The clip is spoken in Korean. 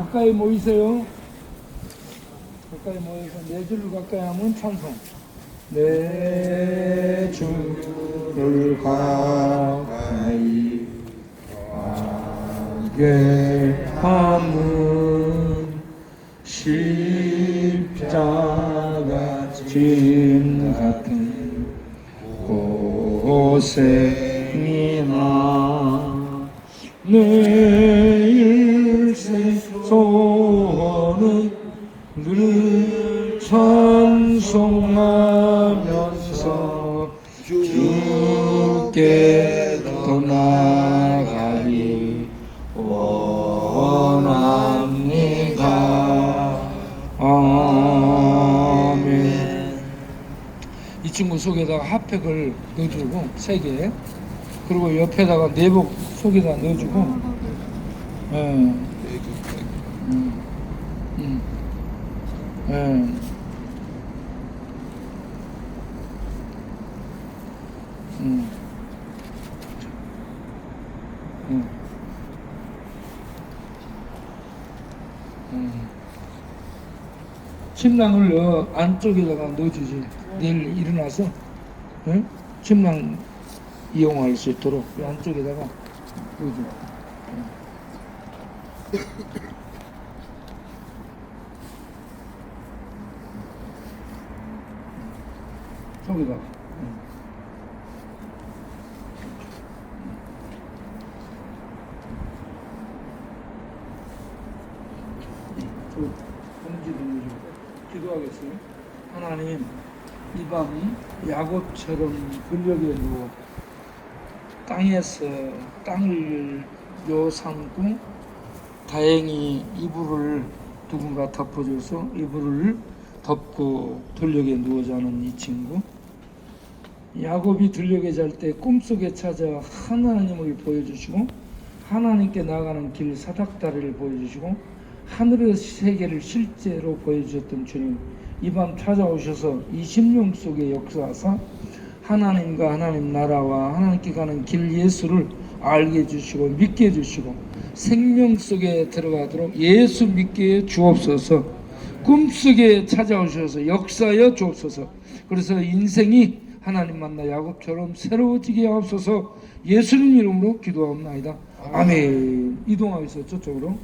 가까이 모이세요. 가까이 모여서 네 줄을 가까이 하면 찬송. 네 줄을 가까이 하게 함은 십자가 짐 같은 고생이나 내 소원은 늘 찬송하면서 주께 떠나가기 원합니다. 아멘. 이 친구 속에다가 핫팩을 넣어주고 세 개. 그리고 옆에다가 내복 속에다 넣어주고. 예. 음. 음. 예. 음. 음. 음. 침낭을 어, 안쪽에다가 넣어주지. 내일 일어나서 응? 침낭 이용할 수 있도록 이 안쪽에다가 넣어줘. 응. 응. 저 봉지 넣어주고 기도하겠어요. 하나님 이 밤 야곱처럼 근력에 누워 땅에서 땅을 요삼고 다행히 이불을 누군가 덮어줘서 이불을 덮고 들녘에 누워 자는 이 친구 야곱이 들녘에 잘 때 꿈속에 찾아 하나님을 보여주시고 하나님께 나가는 길 사닥다리를 보여주시고 하늘의 세계를 실제로 보여주셨던 주님 이 밤 찾아오셔서 이 심령 속에 역사하사 하나님과 하나님 나라와 하나님께 가는 길 예수를 알게 해주시고 믿게 해주시고 생명 속에 들어가도록 예수 믿게 해 주옵소서. 꿈속에 찾아오셔서 역사하여 주옵소서. 그래서 인생이 하나님 만나 야곱처럼 새로워지게 하옵소서. 예수님 이름으로 기도하옵나이다. 아멘. 이동하겠어. 저쪽으로